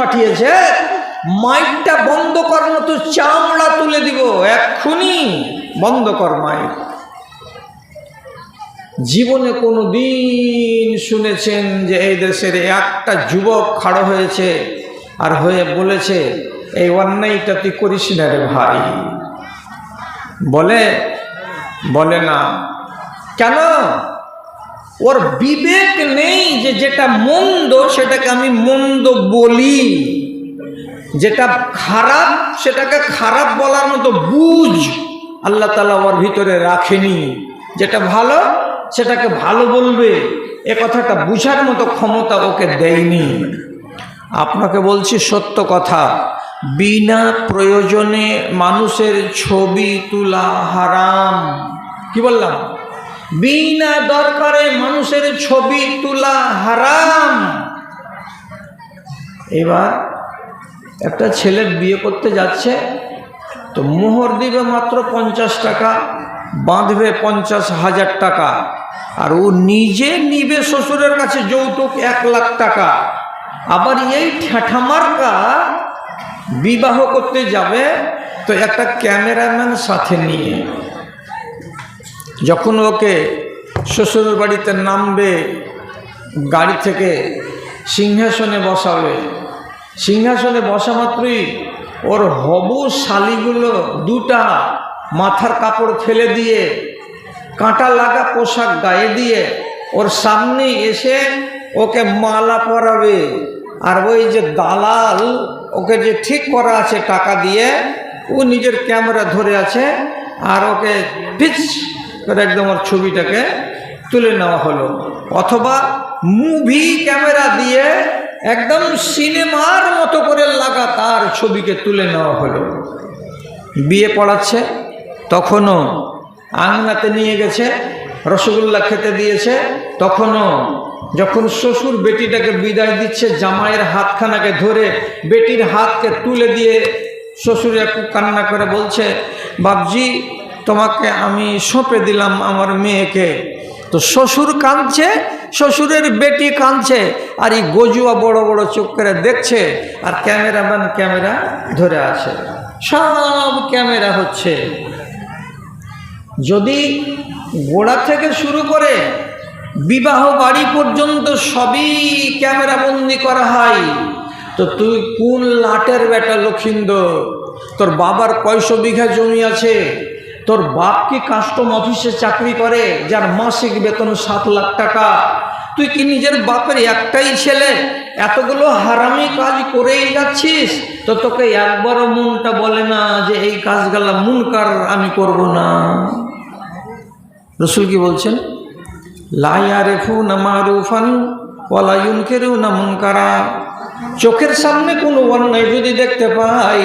পাঠিয়েছে, মাইকটা বন্ধ কর মতো চামড়া তুলে দিব, এক্ষুনি বন্ধ কর মাইক। জীবনে কোনো দিন শুনেছেন যে এই দেশের একটা যুবক খাড়ো হয়েছে আর হয়ে বলেছে, এই অন্যায়টা তুই করিস না রে ভাই। বলে? বলে না। কেন? ওর বিবেক নেই যে যেটা মন্দ সেটাকে আমি মন্দ বলি। যেটা খারাপ সেটাকে খারাপ বলার মতো বুঝ আল্লাহ তালা ওর ভিতরে রাখেনি। যেটা ভালো সেটাকে ভালো বলবে। এ কথাটা বুঝার মতো ক্ষমতা ওকে দেয়নি। আপনাকে বলছি সত্য কথা, বিনা প্রয়োজনে মানুষের ছবি তোলা হারাম। কি বললাম? বিনা দরকারে মানুষের ছবি তোলা হারাম। এবার একটা ছেলে বিয়ে করতে যাচ্ছে, তো মোহর দিবে মাত্র পঞ্চাশ টাকা, বাঁধবে পঞ্চাশ হাজার টাকা, আর ও নিজে নিবে শ্বশুরের কাছে যৌতুক এক লাখ টাকা। আবার এই ঠেঠামার্কা বিবাহ করতে যাবে, তো একটা ক্যামেরাম্যান সাথে নিয়ে। যখন ওকে শ্বশুর বাড়িতে নামবে, গাড়ি থেকে সিংহাসনে বসাবে, সিংহাসনে বসা মাত্রই ওর হবু শালিগুলো দুটা মাথার কাপড় ফেলে দিয়ে, কাঁটা লাগা পোশাক গায়ে দিয়ে ওর সামনে এসে ওকে মালা পরাবে। আর ওই যে দালাল, ওকে যে ঠিক করা আছে টাকা দিয়ে, ও নিজের ক্যামেরা ধরে আছে আর ওকে পিচ করে একদম ওর ছবিটাকে তুলে নেওয়া হলো। অথবা মুভি ক্যামেরা দিয়ে একদম সিনেমার মতো করে লাগাতার ছবিকে তুলে নেওয়া হলো। বিয়ে পড়াচ্ছে, তখনও আংনাতে নিয়ে গেছে, রসগোল্লা খেতে দিয়েছে, তখনও যখন শ্বশুর বেটিটাকে বিদায় দিচ্ছে, জামাইয়ের হাতখানাকে ধরে বেটির হাতকে তুলে দিয়ে শ্বশুর একটু কান্না করে বলছে বাবজি তোমাকে আমি সঁপে দিলাম আমার মেয়েকে। তো শ্বশুর কাঁদছে, শ্বশুরের বেটি কাঁদছে, আর এই গজুয়া বড় বড় চোখ করে দেখছে, আর ক্যামেরাম্যান ক্যামেরা ধরে আছে। সব ক্যামেরা হচ্ছে। যদি গোড়া থেকে শুরু করে বিবাহ বাড়ি পর্যন্ত সবই ক্যামেরাবন্দি করা হয়, তো তুই কোন লাটের বেটা লক্ষিন্দর তোর বাবার কয়শো বিঘা জমি আছে? তোর বাপ কি কাস্টম অফিসে চাকরি করে, যার মাসিক বেতন সাত লাখ টাকা? তুই কি নিজের বাপের একটাই ছেলে? এতগুলো হারামি কাজ করেই যাচ্ছিস? তো তোকে একবারও মনটা বলে না যে এই কাজগুলা মুনকার আমি করব না। রসুল কি বলছেন? লাইয়া রেফু না মারুফান ওয়ালায়ুন কেরেও না মুনকারা। চোখের সামনে কোনো অন্যায় যদি দেখতে পাই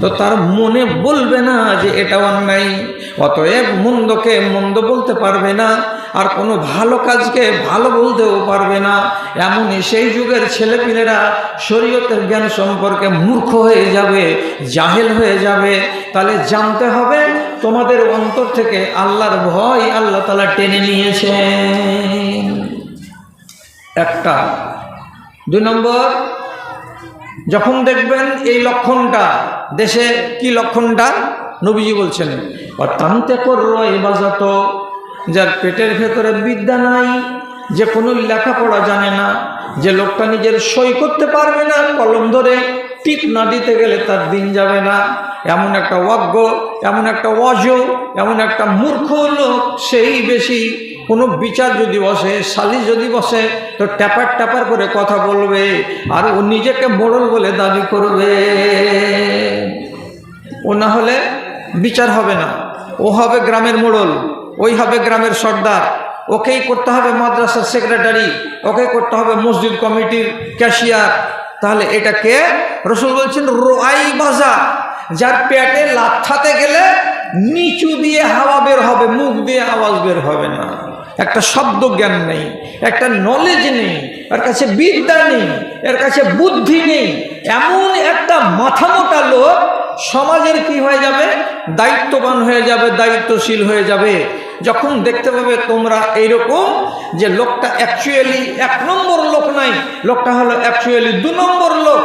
তো তার মনে বলবে না যে এটা অন্যায়। অতএব মন্দকে মন্দ বলতে পারবে না, আর কোনো ভালো কাজকে ভালো বলতেও পারবে না। এমনই সেই যুগের ছেলেপিলেরা শরীয়তের জ্ঞান সম্পর্কে মূর্খ হয়ে যাবে, জাহেল হয়ে যাবে। তাহলে জানতে হবে, তোমাদের অন্তর থেকে আল্লাহর ভয় আল্লাহ তালা টেনে নিয়েছেন। একটা। দুই নম্বর যখন দেখবেন এই লক্ষণটা, দেশে কি লক্ষণটা? নবীজি বলছেন অত্যন্তে করল এই বাজাত যার পেটের ভেতরে বিদ্যা নাই, যে কোনো লেখাপড়া জানে না, যে লোকটা নিজের সই করতে পারবে না, কলম ধরে টিপ না দিতে গেলে তার দিন যাবে না। এমন একটা অজ্ঞ, এমন একটা অজ এমন একটা মূর্খ লোক, সেই বেশি কোনো বিচার যদি বসে, সালিশ যদি বসে, তো ট্যাপার ট্যাপার করে কথা বলবে, আর ও নিজেকে মোড়ল বলে দাবি করবে। ও না হলে বিচার হবে না। ও হবে গ্রামের মোড়ল, ওই হবে গ্রামের সর্দার। ওকেই করতে হবে মাদ্রাসার সেক্রেটারি ওকে করতে হবে মসজিদ কমিটির ক্যাশিয়ার তাহলে এটা কে? রসুল বলছেন, রোয়াই বাজা যার পেটে লাথাতে গেলে নিচু দিয়ে হাওয়া বের হবে, মুখ দিয়ে আওয়াজ বের হবে না। একটা শব্দ জ্ঞান নেই, একটা নলেজ নেই, এর কাছে বিদ্যা নেই, এর কাছে বুদ্ধি নেই। এমন একটা মাথা মোটা লোক সমাজের কি হয়ে যাবে? দায়িত্ববান হয়ে যাবে, দায়িত্বশীল হয়ে যাবে। যখন দেখতে পাবে তোমরা এইরকম যে লোকটা অ্যাকচুয়ালি এক নম্বর লোক নাই, লোকটা হলো অ্যাকচুয়ালি দু নম্বর লোক।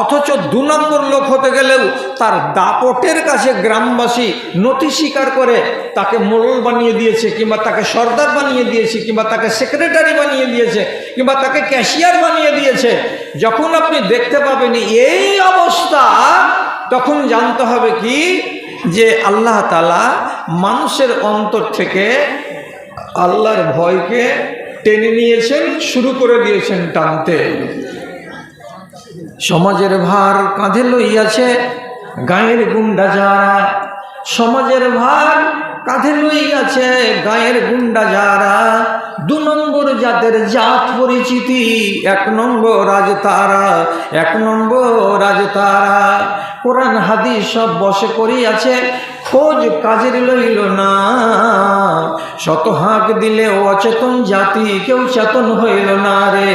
অথচ দু নম্বর লোক হতে গেলেও তার দাপটের কাছে গ্রামবাসী নথি স্বীকার করে তাকে মোড়ল বানিয়ে দিয়েছে, কিংবা তাকে সর্দার বানিয়ে দিয়েছে, কিংবা তাকে সেক্রেটারি বানিয়ে দিয়েছে, কিংবা তাকে ক্যাশিয়ার বানিয়ে দিয়েছে। যখন আপনি দেখতে পাবেন এই অবস্থা, তখন জানতে হবে কি? যে আল্লাহ তালা মানুষের অন্তর থেকে আল্লাহর ভয়কে টেনে নিয়েছেন, শুরু করে দিয়েছেন টানতে। সমাজের ভার কাঁধে লইয়াছে, গায়ের গুন্ডা যারা। সমাজের ভার কাঁধে লইয়াছে, গায়ের গুন্ডা যারা। দু নম্বর জাতের জাত পরিচিতি, এক নম্বর রাজ তারা, এক নম্বর রাজ তারা। কোরআন, হাদিস সব বসে করিয়াছে, খোঁজ কাজের লইল না। শত হাঁক দিলে অচেতন জাতি, কেউ চেতন হইল না রে।